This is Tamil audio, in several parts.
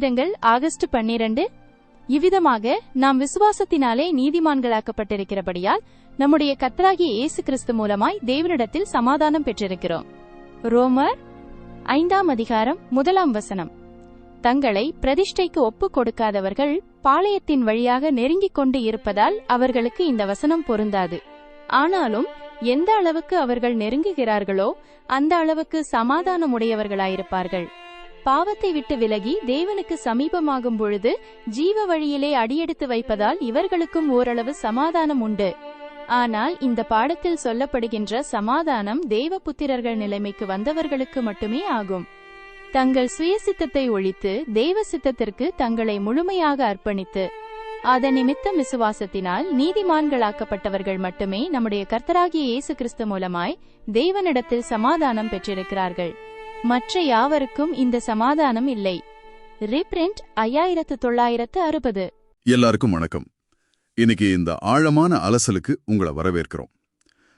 கடிதங்கள் ஆகஸ்ட் பன்னிரண்டு. இவ்விதமாக நாம் விசுவாசத்தினாலே நீதிமான்களாக்கப்பட்டிருக்கிறபடியால் நம்முடைய கத்தராகிய இயேசு கிறிஸ்து மூலமாய் தேவனிடத்தில் சமாதானம் பெற்றிருக்கிறோம். ரோமர் ஐந்தாம் அதிகாரம் முதலாம் வசனம். தங்களை பிரதிஷ்டைக்கு ஒப்புக் கொடுக்காதவர்கள் பாளையத்தின் வழியாக நெருங்கிக் கொண்டு இருப்பதால் அவர்களுக்கு இந்த வசனம் பொருந்தாது. ஆனாலும் எந்த அளவுக்கு அவர்கள் நெருங்குகிறார்களோ அந்த அளவுக்கு சமாதானமுடையவர்களாயிருப்பார்கள். பாவத்தை விட்டு விலகி தேவனுக்கு சமீபமாகும் பொழுது ஜீவ வழியிலே அடியெடுத்து வைப்பதால் இவர்களுக்கும் ஓரளவு சமாதானம் உண்டு. ஆனால் இந்த பாடத்தில் சொல்லப்படுகின்ற சமாதானம் தேவபுத்திரர்கள் நிலைமைக்கு வந்தவர்களுக்கு மட்டுமே ஆகும். தங்கள் சுயசித்தத்தை ஒழித்து தேவ சித்தத்திற்கு தங்களை முழுமையாக அர்ப்பணித்து அதன் நிமித்தம் விசுவாசத்தினால் நீதிமான்களாக்கப்பட்டவர்கள் மட்டுமே நம்முடைய கர்த்தராகிய இயேசு கிறிஸ்து மூலமாய் தேவனிடத்தில் சமாதானம் பெற்றிருக்கிறார்கள். மற்ற யாவருக்கும் இந்த சமாதானம் இல்லை. ரீப்ரிண்ட் ஐயாயிரத்து தொள்ளாயிரத்து அறுபது. எல்லாருக்கும் வணக்கம். இன்னைக்கு இந்த ஆழமான அலசலுக்கு உங்களை வரவேற்கிறோம்.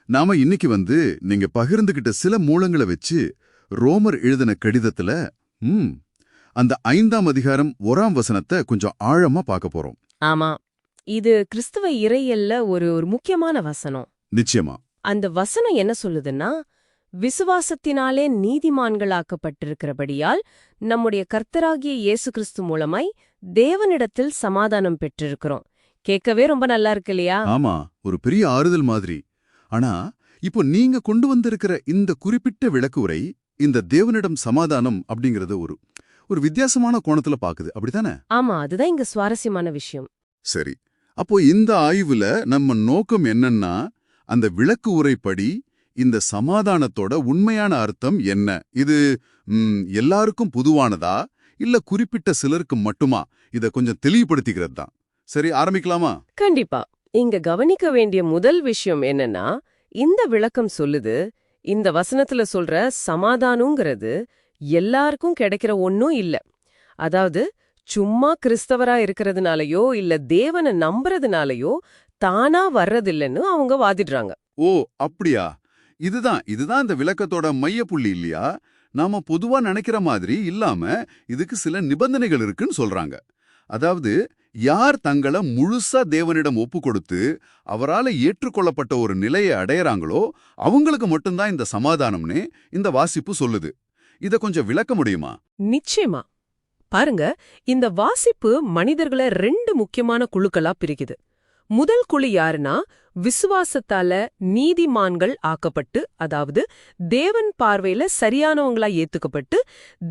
நாம இன்னைக்கு வந்து நீங்க பகிர்ந்துகிட்ட சில மூலங்களை வச்சு ரோமர் எழுதின கடிதத்துல ம் அந்த ஐந்தாம் அதிகாரம் ஒராம் வசனத்தை கொஞ்சம் ஆழமா பார்க்க போறோம். ஆமா. இது கிறிஸ்துவ இறையல்ல ஒரு ஒரு முக்கியமான வசனம். நிச்சயமா. அந்த வசனம் என்ன சொல்லுதுன்னா விசுவாசத்தினாலே நீதிமான்களாக்கப்பட்டிருக்கிறபடியால் நம்முடைய கர்த்தராகிய இயேசு கிறிஸ்து மூலமாய் தேவனிடத்தில் சமாதானம் பெற்றிருக்கிறோம். கேட்கவே ரொம்ப நல்லா இருக்கு இல்லையா? ஆமா ஒரு பெரிய ஆறுதல் மாதிரி. ஆனா இப்போ நீங்க கொண்டு வந்திருக்கிற இந்த குறிப்பிட்ட விளக்கு உரை இந்த தேவனிடம் சமாதானம் அப்படிங்கறது ஒரு ஒரு வித்தியாசமான கோணத்துல பாக்குது. அப்படித்தானே? ஆமா அதுதான் இங்க சுவாரஸ்யமான விஷயம். சரி. அப்போ இந்த ஆய்வுல நம்ம நோக்கம் என்னன்னா அந்த விளக்கு உரைப்படி இந்த சமாதானத்தோட உண்மையான அர்த்தம் என்ன? இது எல்லாருக்கும் பொதுவானதா? இல்ல குறிப்பிட்ட சிலருக்கு மட்டுமா? இத கொஞ்சம் தெளிவுபடுத்திக்கிறது தான். சரி ஆரம்பிக்கலாமா? கண்டிப்பா. இங்க கவனிக்க வேண்டிய முதல் விஷயம் என்னன்னா இந்த விளக்கம் சொல்லுது இந்த வசனத்துல சொல்ற சமாதானங்கிறது எல்லாருக்கும் கிடைக்கிற ஒன்னும் இல்ல. அதாவது சும்மா கிறிஸ்தவரா இருக்கிறதுனாலயோ இல்ல தேவனை நம்புறதுனாலயோ தானா வர்றதில்லைன்னு அவங்க வாதிடுறாங்க. ஓ அப்படியா? இதுதான் இதுதான் இந்த விளக்கத்தோட மையப்புள்ளி இல்லையா? நாம பொதுவா நினைக்கிற மாதிரி இல்லாம இதுக்கு சில நிபந்தனைகள் இருக்குன்னு சொல்றாங்க. அதாவது யார் தங்கள முழுசா தேவனிடம் ஒப்பு கொடுத்து அவரால ஏற்றுக்கொள்ளப்பட்ட ஒரு நிலையை அடையறாங்களோ அவங்களுக்கு மட்டும்தான் இந்த சமாதானம்னு இந்த வாசிப்பு சொல்லுது. இத கொஞ்சம் விளக்க முடியுமா? நிச்சயமா. பாருங்க இந்த வாசிப்பு மனிதர்களை ரெண்டு முக்கியமான குழுக்களா பிரிக்குது. முதல் குழு யாருன்னா விசுவாசத்தால நீதிமான்கள் ஆக்கப்பட்டு அதாவது தேவன் பார்வையில சரியானவங்களா ஏத்துக்கப்பட்டு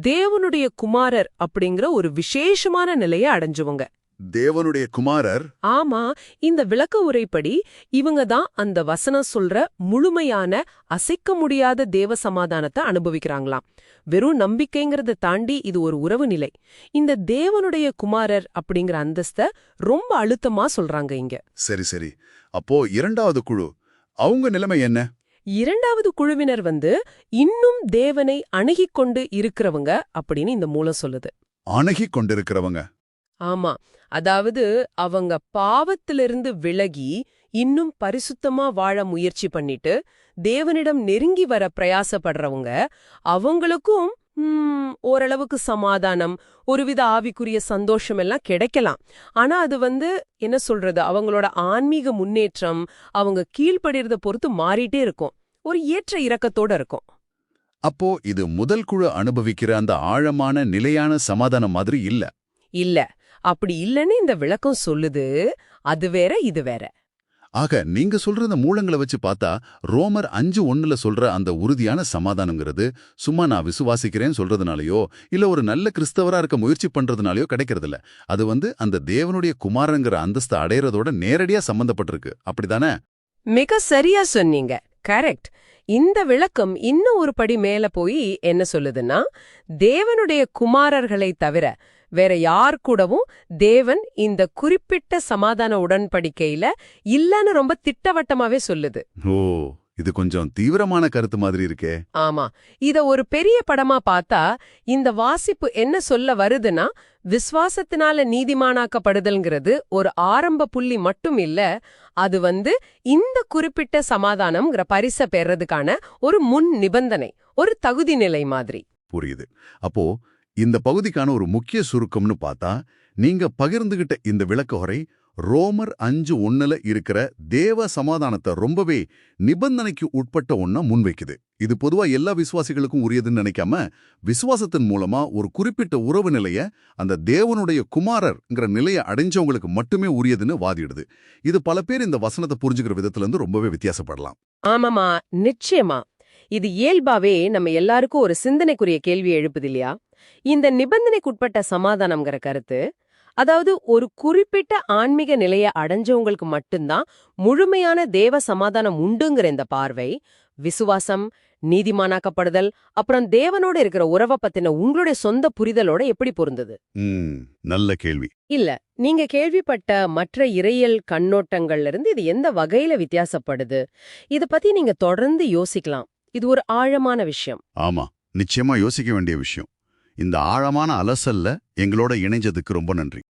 தேவனுடைய குமாரர் அப்படிங்கிற ஒரு விசேஷமான நிலையை அடைஞ்சுவங்க. தேவனுடைய குமாரர். ஆமா இந்த விளக்க உரைப்படி இவங்க தான் அந்த வசனம் சொல்ற முழுமையான அசைக்க முடியாத தேவ சமாதானத்தை அனுபவிக்கிறாங்களாம். வெறும் நம்பிக்கைங்கிறத தாண்டி இது ஒரு உறவு நிலை. இந்த தேவனுடைய குமாரர் அப்படிங்கிற அந்தஸ்த ரொம்ப அழுத்தமா சொல்றாங்க இங்க. சரி சரி. அப்போ இரண்டாவது குழு அவங்க நிலைமை என்ன? இரண்டாவது குழுவினர் வந்து இன்னும் தேவனை அணுகிக் கொண்டு இருக்கிறவங்க அப்படின்னு இந்த மூலம் சொல்லுது. அணுகிக் கொண்டிருக்கிறவங்க ஆமா. அதாவது அவங்க பாவத்திலிருந்து விலகி இன்னும் பரிசுத்தமா வாழ முயற்சி பண்ணிட்டு தேவனிடம் நெருங்கி வர பிரயாசப்படுறவங்க அவங்களுக்கும் ஓரளவுக்கு சமாதானம் ஒருவித ஆவிக்குரிய சந்தோஷம் எல்லாம் கிடைக்கலாம். ஆனா அது வந்து என்ன சொல்றது? அவங்களோட ஆன்மீக முன்னேற்றம் அவங்க கீழ்ப்படிறத பொறுத்து மாறிட்டே இருக்கும். ஒரு ஏற்ற இறக்கத்தோட இருக்கும். அப்போ இது முதல் குழு அனுபவிக்கிற அந்த ஆழமான நிலையான சமாதானம் மாதிரி இல்ல. இல்ல. அப்படி இல்லைன்னு இந்த விளக்கம் சொல்லுது அது வேற இது வேற. ஆக நீங்க சொல்ற அந்த மூலங்களை வச்சு பார்த்தா ரோமர் அஞ்சு ஒண்ணுல சொல்ற அந்த உறுதியான சமாதானங்கிறது சும்மா நான் விசுவாசிக்கிறேன்னு சொல்றதுனாலயோ இல்ல ஒரு நல்ல கிறிஸ்தவரா இருக்க முயற்சி பண்றதுனாலயோ கிடைக்கிறதில்ல. அது வந்து அந்த தேவனுடைய குமாரங்கிற அந்தஸ்தை அடையறதோட நேரடியா சம்பந்தப்பட்டிருக்கு. அப்படிதானே? மிக சரியா சொன்னீங்க. கரெக்ட். இந்த விளக்கம் இன்னும் ஒரு படி மேல போய் என்ன சொல்லுதுன்னா தேவனுடைய குமாரர்களை தவிர வேற யார் கூடவும் தேவன் இந்த குறிப்பிட்ட சமாதான உடன்படிக்கையில இல்லன்னு ரொம்ப திட்டவட்டமாவே சொல்லுது. ஓ இது கொஞ்சம் தீவிரமான கருத்து மாதிரி இருக்கே. ஆமா. இத ஒரு பெரிய படமா பார்த்தா இந்த வாசிப்பு என்ன சொல்ல வருதுன்னா விசுவாசத்தினால நீதிமானாக்கப்படுதல்ங்கிறது ஒரு ஆரம்ப புள்ளி மட்டும் இல்ல அது வந்து இந்த குறிப்பிட்ட சமாதானம்ங்கிற பரிச பெறதுக்கான ஒரு முன் நிபந்தனை ஒரு தகுதி நிலை மாதிரி. புரியுது. அப்போ இந்த பகுதிக்கான ஒரு முக்கிய சுருக்கம்னு பார்த்தா நீங்க பகிர்ந்துகிட்ட இந்த விளக்கஹொரை ரோமர் அஞ்சு ஒண்ணுல இருக்கிற தேவ சமாதானத்தை ரொம்பவே நிபந்தனைக்கு உட்பட்ட ஒண்ணா முன்வைக்குது. இது பொதுவா எல்லா விசுவாசிகளுக்கும் உரியதுன்னு நினைக்காம விசுவாசத்தின் மூலமா ஒரு குறிப்பிட்ட உறவு நிலைய அந்த தேவனுடைய குமாரர்ங்கிற நிலையை அடைஞ்சவங்களுக்கு மட்டுமே உரியதுன்னு வாதிடுது. இது பல பேர் இந்த வசனத்தை புரிஞ்சுக்கிற விதத்துல இருந்து ரொம்பவே வித்தியாசப்படலாம். ஆமாமா நிச்சயமா. இது இயல்பாவே நம்ம எல்லாருக்கும் ஒரு சிந்தனைக்குரிய கேள்வி எழுப்புது இல்லையா? இந்த நிபந்தனைக்குட்பட்ட சமாதானம்ங்கிற கருத்து அதாவது ஒரு குறிப்பிட்ட ஆன்மீக நிலைய அடைஞ்சவங்களுக்கு மட்டும்தான் முழுமையான தேவ சமாதானம் உண்டுங்கிற இந்த பார்வை விசுவாசம் நீதிமானாக்கப்படுதல் அப்புறம் தேவனோட இருக்கிற உறவை பத்தின உங்களுடைய சொந்த புரிதலோட எப்படி பொருந்தது? நல்ல கேள்வி. இல்ல நீங்க கேள்விப்பட்ட மற்ற இறையியல் கண்ணோட்டங்கள்ல இருந்து இது எந்த வகையில வித்தியாசப்படுது? இத பத்தி நீங்க தொடர்ந்து யோசிக்கலாம். இது ஒரு ஆழமான விஷயம். ஆமா நிச்சயமா யோசிக்க வேண்டிய விஷயம். இந்த ஆழமான அலசல்ல எங்களோட இணைஞ்சதுக்கு ரொம்ப நன்றி.